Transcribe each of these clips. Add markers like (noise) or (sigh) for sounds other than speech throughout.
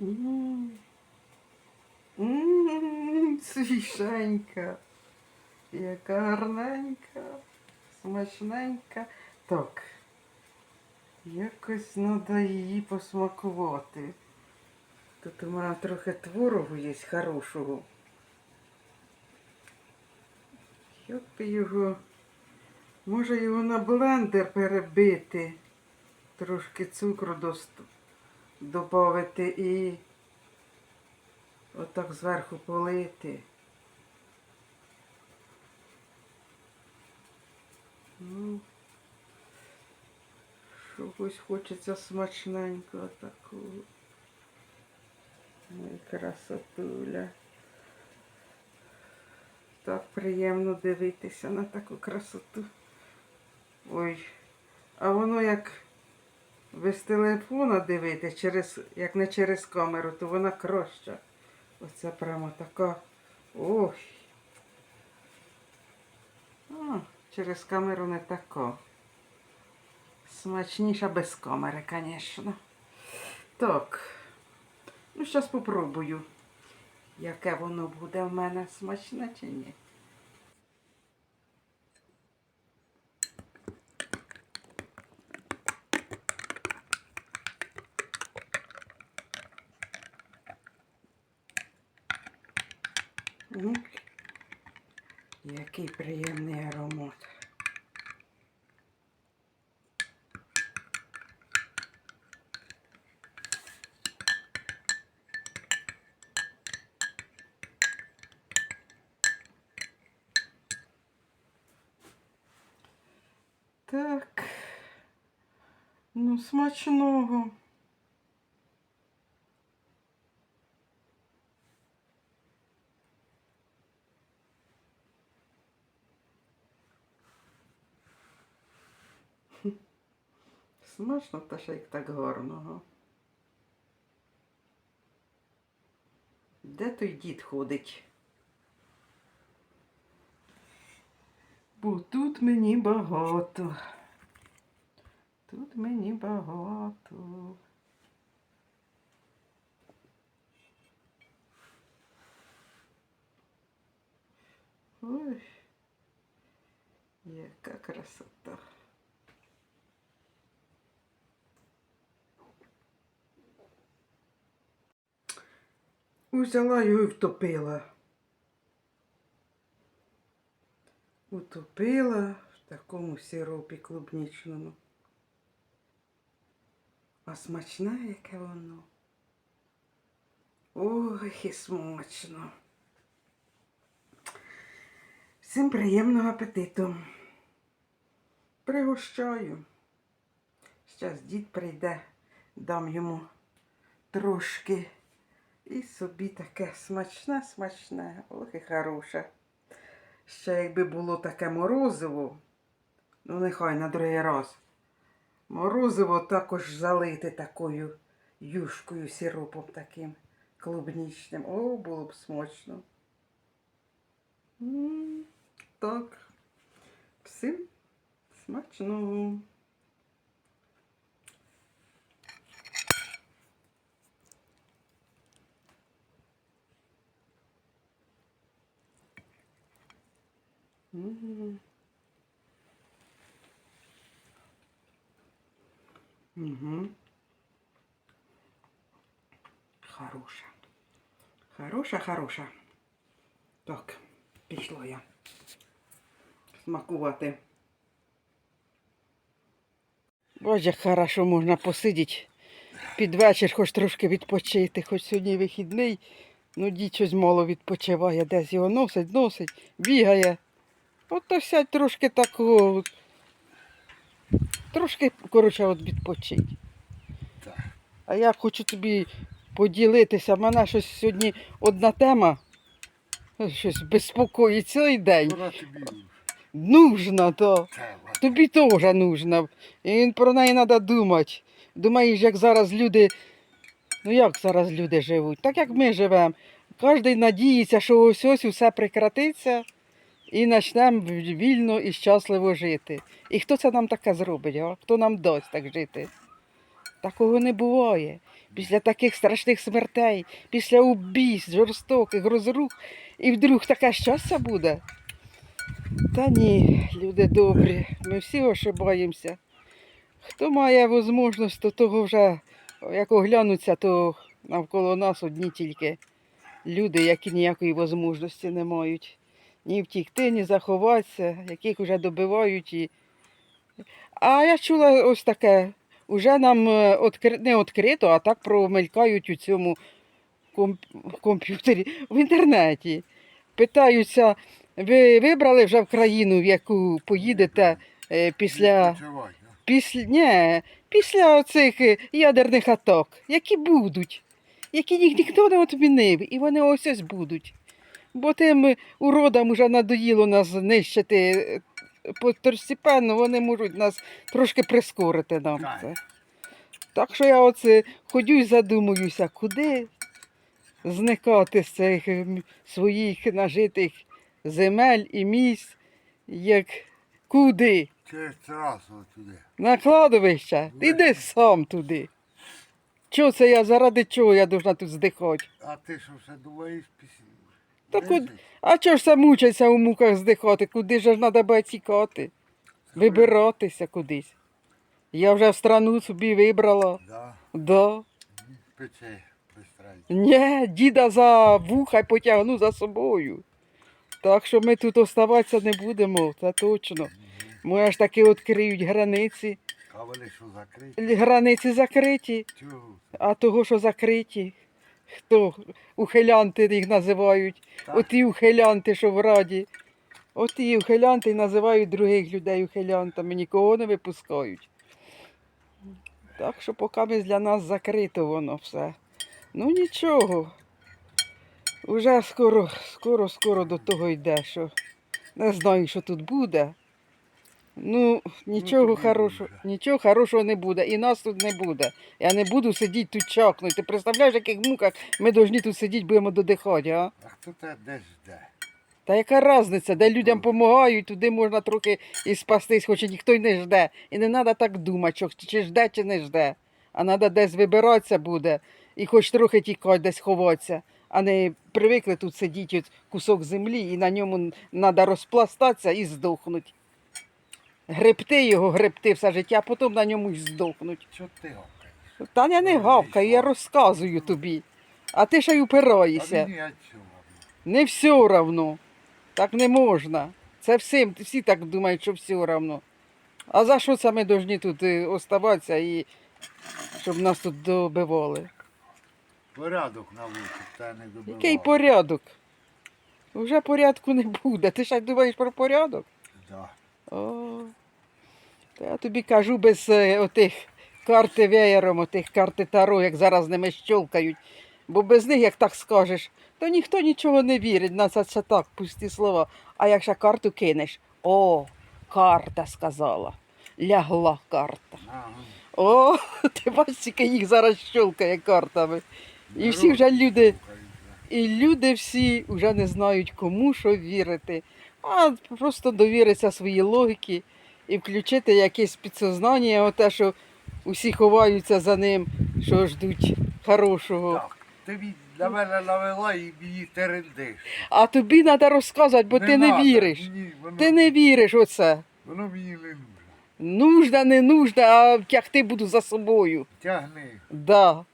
М. М, Свіженька. Яка гарненька, смачненька. Так. Якось треба її посмакувати. Тут у мене трохи творогу є хорошого. Як би його. Може його на блендер перебити, трошки цукру дост- додати і отак зверху полити. Ну, чогось хочеться смачненького такого. Ой, красотуля. Так приємно дивитися на таку красоту. Ой, а воно як ви з телефона дивите, через, як не через камеру, то вона краща. Оце прямо така. Ой. А, через камеру не така. Смачніша без камери, звісно. Так. Ну, зараз попробую, яке воно буде в мене смачне чи ні. Ну, який приємний аромат. Так. Ну, смачного. Смачно та ще й так гарного. Де той дід ходить? Бо тут мені багато. Тут мені багато. Ой, яка красота. Взяла його і втопила. Утопила в такому сиропі клубнічному. А смачне яке воно. Ой, і смачно. Всім приємного апетиту. Пригощаю. Зараз дід прийде, дам йому трошки. І собі таке смачне, смачне, ох і хороше. Ще якби було таке морозиво, ну нехай на другий раз. Морозиво також залити такою юшкою, сиропом таким клубнічним. О, було б смачно. М, Так. Всім смачного. Угу. Хороша. Хороша, хороша. Так, пішло я. Смакувати. Боже, хорошо можна посидіти під вечір, хоч трошки відпочити, хоч сьогодні вихідний, ну дід щось мало відпочиває, десь його носить, носить, бігає. От то сядь трошки такого. Трошки, коротше, от відпочить. Так. А я хочу тобі поділитися. В мене щось сьогодні одна тема. Щось безпокоїть цілий день. Тобі Нужна, то. треба. Тобі теж нужна. І про неї треба думати. Думаєш, як зараз люди. Ну як зараз люди живуть? Так як ми живемо. Кожен надіється, що ось ось усе прекратиться і почнемо вільно і щасливо жити. І хто це нам таке зробить? Хто нам дасть так жити? Такого не буває. Після таких страшних смертей, після убійств, жорстоких розрух, і вдруг таке щастя буде. Та ні, люди добрі, ми всі ошибаємося. Хто має можливість, то того вже, як оглянуться, то навколо нас одні тільки люди, які ніякої можливості не мають. Ні втікти, ні заховатися, яких вже добивають. І... А я чула ось таке. Уже нам е, не відкрито, а так промелькають у цьому комп- комп'ютері в інтернеті. Питаються, ви вибрали вже в країну, в яку поїдете е, після, після, ні, після цих е, ядерних атак, які будуть, які їх ніхто не відмінив, і вони ось ось будуть. Бо тим уродам вже надоїло нас знищити постепенно, вони можуть нас трошки прискорити нам це. Так що я оце ходю і задумуюся, куди зникати з цих своїх нажитих земель і місць, як куди? Через трасу туди. На кладовище? Іди сам туди. Чого це я, заради чого я должна тут здихати? А ти що все думаєш після? Та куди? А чого ж це мучиться у муках здихати? Куди ж треба буде тікати? Вибиратися кудись. Я вже в страну собі вибрала. Да, Да. пече. Ні, діда за вуха потягну за собою. Так що ми тут оставатися не будемо, це точно. Ми аж таки відкриють границі. А вони що закриті? Границі закриті, Чого? а того, що закриті. Хто? Ухилянти їх називають. Так. Оті ухилянти, що в раді. Оті ухилянти називають других людей ухилянтами, нікого не випускають. Так що поки ми для нас закрито воно все. Ну нічого. Уже скоро, скоро, скоро до того йде, що не знаю, що тут буде. Ну, нічого тобі хорошого, нічого хорошого не буде. І нас тут не буде. Я не буду сидіти тут чакнути. Ти представляєш, в яких муках ми повинні тут сидіти, будемо додихати, а? А хто тебе де жде? Та яка різниця, де людям допомагають, туди можна трохи і спастись, хоч і ніхто й не жде. І не треба так думати, що чи жде, чи не жде. А треба десь вибиратися буде і хоч трохи тікати, десь ховатися. А не привикли тут сидіти кусок землі і на ньому треба розпластатися і здохнути. Гребти його, гребти все життя, а потім на ньому й здохнуть. Чого ти гавкаєш? Та я не гавкаю, я розказую тобі. А ти ще й упираєшся. мені от чого? Не все равно. Так не можна. Це всім, всі так думають, що все равно. А за що це ми повинні тут е, оставатися і щоб нас тут добивали? Порядок на вулиці, та не добивав. Який порядок? Вже порядку не буде. Ти ще думаєш про порядок? Да. О, та я тобі кажу без е, отих карти веєром, отих карти Таро, як зараз ними щолкають. Бо без них, як так скажеш, то ніхто нічого не вірить, на це, це так, пусті слова. А якщо карту кинеш, о, карта сказала. Лягла карта. О, (laughs) ти бачиш, скільки їх зараз щолкає картами. І всі вже люди, і люди всі вже не знають, кому що вірити, а просто довіритися своїй логіки і включити якесь підсознання, оте, що усі ховаються за ним, що ждуть хорошого. Так, від- на мене навела і мені терендиш. А тобі треба розказувати, бо ти не надо, віриш. Ні, воно, Ти не віриш оце. Воно мені не нужно. Нужда, не нужда, а тягти буду за собою. Тягни. Да.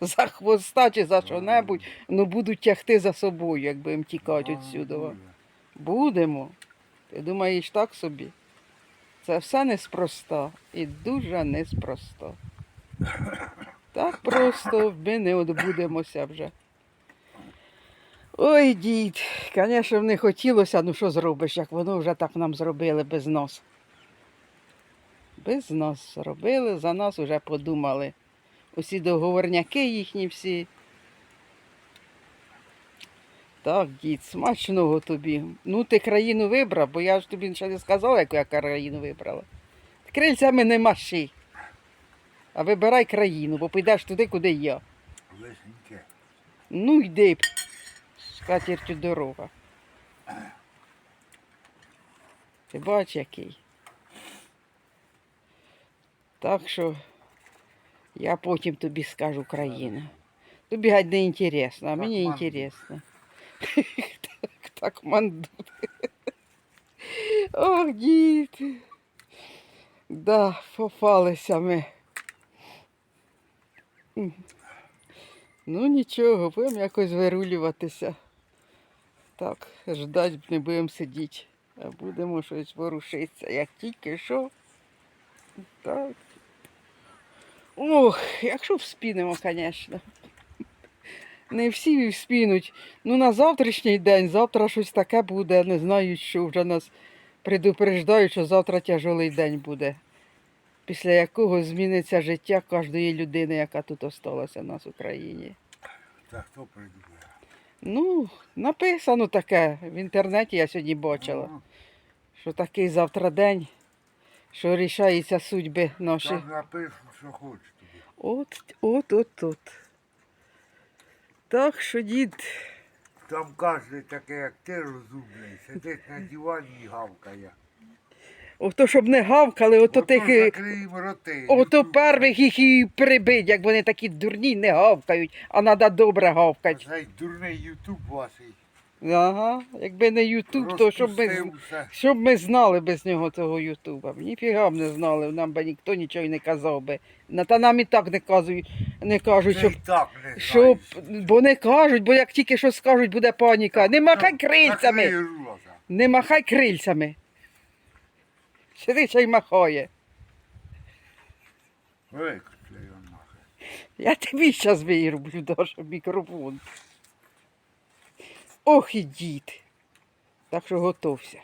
За хвоста чи за що-небудь, ну будуть тягти за собою, як будемо тікати відсюди. Будемо. Ти думаєш так собі? Це все неспроста і дуже неспроста. Так просто ми не відбудемося вже. Ой, дід, звісно, не хотілося, ну що зробиш, як воно вже так нам зробили без нас. Без нас зробили, за нас вже подумали. Усі договорняки їхні всі. Так, дід, смачного тобі. Ну, ти країну вибрав, бо я ж тобі ще не сказала, яку я країну вибрала. Крильцями не маши. А вибирай країну, бо підеш туди, куди я. Лисеньке. Ну йди, з катертю дорога. Ти бач який. Так що Я потім тобі скажу країну. Тобі геть не інтересно, а мені інтересно. (laughs) так, так мандут. Ох, діти. Да, попалися ми. Ну нічого, будемо якось вирулюватися. Так, ждать не будемо сидіти, а будемо щось ворушитися. Як тільки що. Так. Ох, якщо вспінемо, звісно. Не всі вспінуть. Ну, на завтрашній день, завтра щось таке буде. Не знаю, що вже нас предупреждають, що завтра тяжелий день буде. Після якого зміниться життя кожної людини, яка тут осталася в нас в Україні. Та хто придумає? Ну, написано таке. В інтернеті я сьогодні бачила, що такий завтра день, що рішаються судьби наші. Там напишу, що тобі. От, от, от, от. Так що, дід, Там кожен такий, як ти розумний, сидить на дивані і гавкає. ото щоб не гавкали, ото Ото тих. е, закриємо роти. Ото первих їх і прибить, як вони такі дурні, не гавкають, а треба добре гавкати. Цей дурний ютуб ваший. Ага, якби не Ютуб, то щоб ми, розпустився. щоб ми знали без нього цього Ютуба. Ніфіга б не знали, нам би ніхто нічого й не казав би. На- Та нам і так не кажуть, не кажуть, Ти щоб, й так не щоб, бо не кажуть, бо як тільки що скажуть, буде паніка. Не махай крильцями! закрий рота. Не махай крильцями. Сиди ще й махає. Виключи його нахер. Я тобі зараз вироблю даже мікрофон. Ох і дід. Так що готовся.